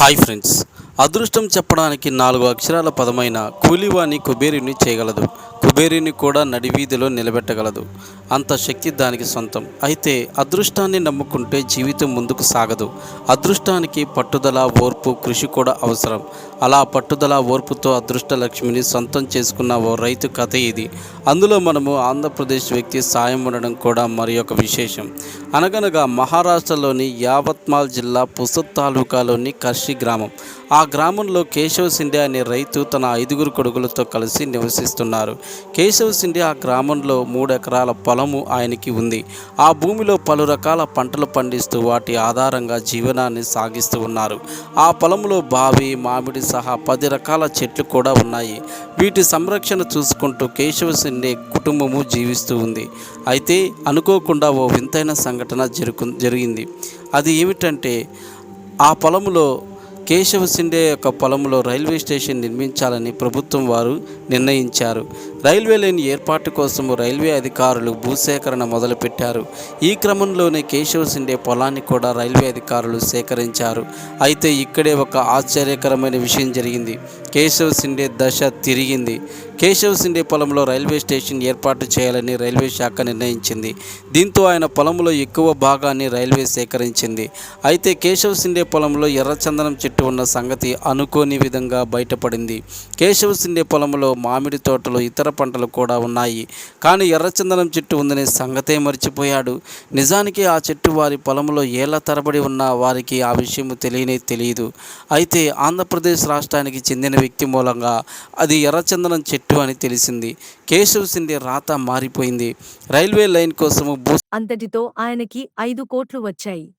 Hi friends. అదృష్టం చెప్పడానికి నాలుగు అక్షరాల పదమైన కూలివాని కుబేరుని చేయగలదు. కుబేరుని కూడా నడివీధిలో నిలబెట్టగలదు. అంత శక్తి దానికి సొంతం. అయితే అదృష్టాన్ని నమ్ముకుంటే జీవితం ముందుకు సాగదు. అదృష్టానికి పట్టుదల ఓర్పు కృషి కూడా అవసరం. అలా పట్టుదల ఓర్పుతో అదృష్ట లక్ష్మిని సొంతం చేసుకున్న ఓ రైతు కథ ఇది. అందులో మనము ఆంధ్రప్రదేశ్ వ్యక్తి సాయం ఉండడం కూడా మరి ఒక విశేషం. అనగనగా మహారాష్ట్రలోని యావత్మాల్ జిల్లా పుసత్ తాలూకాలోని కర్షి గ్రామం. ఆ గ్రామంలో కేశవ్ సిండే అనే రైతు తన ఐదుగురు కొడుకులతో కలిసి నివసిస్తున్నారు. కేశవ్ సిండే ఆ గ్రామంలో మూడు ఎకరాల పొలము ఆయనకి ఉంది. ఆ భూమిలో పలు రకాల పంటలు పండిస్తూ వాటి ఆధారంగా జీవనాన్ని సాగిస్తూ ఉన్నారు. ఆ పొలంలో బావి మామిడి సహా పది రకాల చెట్లు కూడా ఉన్నాయి. వీటి సంరక్షణ చూసుకుంటూ కేశవ సిండే కుటుంబము జీవిస్తూ ఉంది. అయితే అనుకోకుండా ఓ వింతైన సంఘటన జరుగు జరిగింది. అది ఏమిటంటే ఆ పొలంలో కేశవ సిండే యొక్క పొలంలో రైల్వే స్టేషన్ నిర్మించాలని ప్రభుత్వం వారు నిర్ణయించారు. రైల్వే లైన్ ఏర్పాటు కోసము రైల్వే అధికారులు భూసేకరణ మొదలుపెట్టారు. ఈ క్రమంలోనే కేశవ సిండే పొలాన్ని కూడా రైల్వే అధికారులు సేకరించారు. అయితే ఇక్కడే ఒక ఆశ్చర్యకరమైన విషయం జరిగింది. కేశవ సిండే దశ తిరిగింది. కేశవ్ సిండే పొలంలో రైల్వే స్టేషన్ ఏర్పాటు చేయాలని రైల్వే శాఖ నిర్ణయించింది. దీంతో ఆయన పొలంలో ఎక్కువ భాగాన్ని రైల్వే సేకరించింది. అయితే కేశవ్ సిండే పొలంలో ఎర్రచందనం చెట్టు ఉన్న సంగతి అనుకోని విధంగా బయటపడింది. కేశవ సిండే పొలంలో మామిడి తోటలు ఇతర పంటలు కూడా ఉన్నాయి. కానీ ఎర్రచందనం చెట్టు ఉందనే సంగతే మర్చిపోయాడు. నిజానికి ఆ చెట్టు వారి పొలంలో ఏళ్ళ తరబడి ఉన్న వారికి ఆ విషయం తెలియనే తెలియదు. అయితే ఆంధ్రప్రదేశ్ రాష్ట్రానికి చెందిన వ్యక్తి మూలంగా అది ఎర్రచందనం చెట్టు అని తెలిసింది. కేశవ్ సిండే రాత మారిపోయింది. రైల్వే లైన్ కోసము అంతటితో ఆయనకి ఐదు కోట్లు వచ్చాయి.